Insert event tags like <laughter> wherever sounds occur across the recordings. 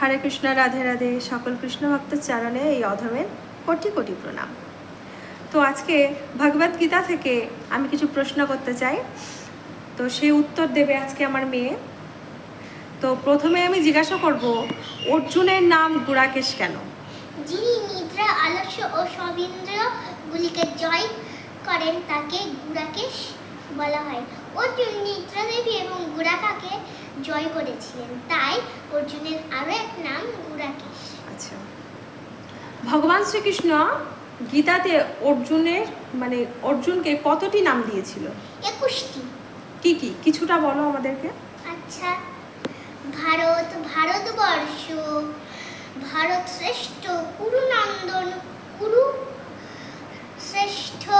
হরে কৃষ্ণ, রাধে রাধে। সকল কৃষ্ণ ভক্তের চরণে এই অধমের কোটি কোটি প্রণাম। তো আজকে ভগবত গীতা থেকে আমি কিছু প্রশ্ন করতে চাই। তো সেই উত্তর দেবে আজকে আমার মেয়ে। তো প্রথমে আমি জিজ্ঞাসা করব, অর্জুনের নাম গুড়াকেশ কেন? যিনি নিদ্রা, আলস্য ও সবিন্দ্রগুলিকে জয় করেন তাকে গুড়াকেশ। বলা হয়। অর্জুন নিদ্রা দেবী এবং গুড়াকাকে জয় করেছিলেন। তাই অর্জুনের আরও এক নাম গুড়াকেশ। আচ্ছা। ভগবান শ্রীকৃষ্ণ গীতাতে অর্জুনের মানে অর্জুনকে কতটি নাম দিয়েছিল? একুশটি। কি কি? কিছুটা বলো আমাদেরকে। আচ্ছা। ভারত ভারতবর্ষ ভারত শ্রেষ্ঠ কুরুনন্দন কুরু শ্রেষ্ঠ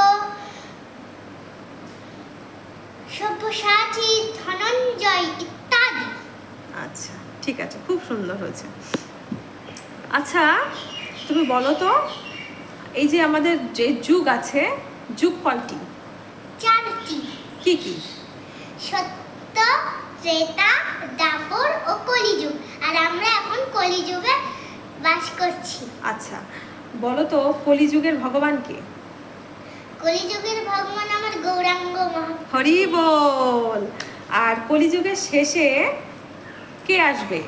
সব্যসাচী ধনঞ্জয় ইত্যাদি আচ্ছা ঠিক আছে খুব সুন্দর হয়েছে। আচ্ছা তুমি বলো তো এই যে আমাদের যে যুগ আছে যুগ কয়টি চারটি। কি কি? সত্য ত্রেতা দাপর ও কলিযুগ। আর আমরা এখন কলিযুগে বাস করছি। আচ্ছা বলো তো কলিযুগের ভগবান কে? কলিযুগের ভগবান আমার গৌরাঙ্গ মহা হরি বল। আর কলিযুগের শেষে কে আসবে?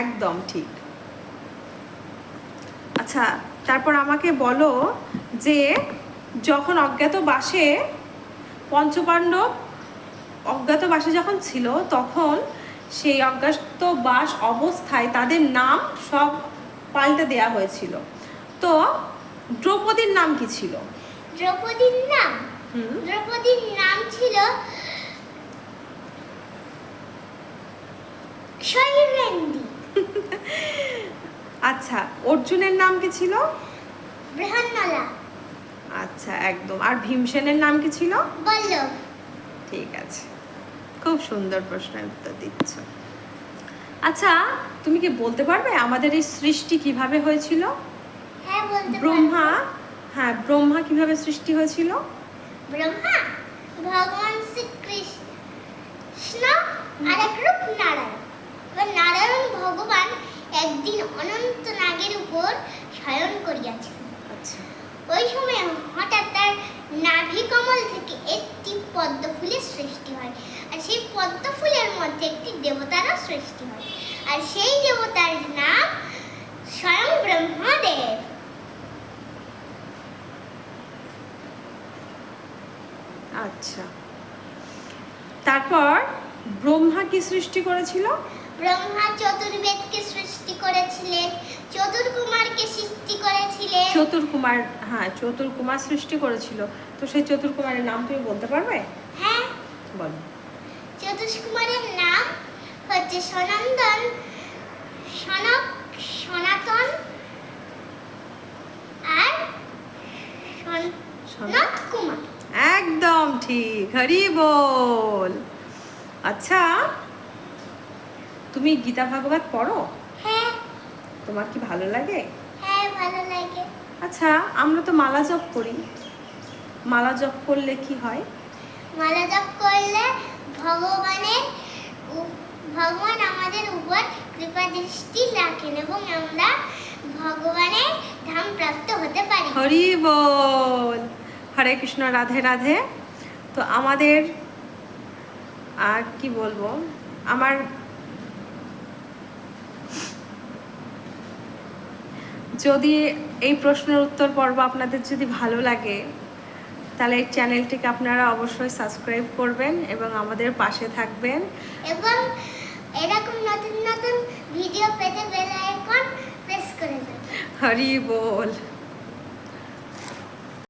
একদম ঠিক। আচ্ছা তারপর আমাকে বলো যে যখন অজ্ঞাতবাসে পঞ্চপাণ্ডব অজ্ঞাতবাসে যখন ছিল তখন সেই অজ্ঞাতবাস অবস্থায় তাদের নাম সব পাল্টে দেয়া হয়েছিল। তো দ্রৌপদীর নাম কি ছিল? দ্রৌপদীর নাম? দ্রৌপদীর নাম ছিল <laughs> আচ্ছা অর্জুনের নাম কি ছিল? বৃহন্নলা। আচ্ছা একদম। আর ভীমসেনের নাম কি ছিল? বল্লভ। ঠিক আছে। খুব সুন্দর প্রশ্নের উত্তর দিচ্ছ। আচ্ছা তুমি কি বলতে পারবে আমাদের এই সৃষ্টি কীভাবে হয়েছিল? হ্যাঁ। ব্রহ্মা হ্যাঁ ব্রহ্মা কীভাবে সৃষ্টি হয়েছিল? ব্রহ্মা ভগবান শ্রীকৃষ্ণ আর এক রূপ নারায়ণ নারায়ণ ভগবান একদিন অনন্ত নাগের উপর শয়ন করিয়াছেন। আচ্ছা। ওই সময় হঠাৎ তার নাভি কমল থেকে একটি পদ্ম ফুলের সৃষ্টি হয় আর সেই পদ্ম ফুলের মধ্যে একটি দেবতারও সৃষ্টি হয়। আর সেই দেবতার নাম স্বয়ং ব্রহ্মদেব। আচ্ছা। তারপর ব্রহ্মা কি সৃষ্টি করেছিল? ব্রহ্মা চতুর্বেদকে সৃষ্টি করেছিলেন চতুর্কুমারকে সৃষ্টি করেছিলেন। চতুর্কুমার হ্যাঁ চতুর্কুমার সৃষ্টি করেছিল। তো সেই চতুর্কুমারের নাম তুমি বলতে পারবে? হ্যাঁ। বলো। চতুষ্কুমারের নাম হচ্ছে সনন্দন সনক সনাতন আর সন- সনত কুমার একদম ঠিক হরি বল। আচ্ছা তুমি গীতা ভাগবত পড়ো? হ্যাঁ। তোমার কি ভালো লাগে? হ্যাঁ ভালো লাগে। আচ্ছা আমরা তো মালা জপ করি। মালা জপ করলে কি হয়? মালা জপ করলে ভগবানের ভগবান আমাদের উপর কৃপা দৃষ্টি রাখেন এবং আমরা ভগবানের ধাম প্রাপ্ত হতে পারি। হরি বল। হরে কৃষ্ণ রাধে রাধে। তো আমাদের আর কি বলব? আমার যদি এই প্রশ্নের উত্তর পর্ব আপনাদের যদি ভালো লাগে তাহলে এই চ্যানেলটিকে আপনারা অবশ্যই সাবস্ক্রাইব করবেন এবং আমাদের পাশে থাকবেন। এবং এরকম নতুন নতুন ভিডিও পেতে বেল আইকন প্রেস করে দেবেন। হরি বল।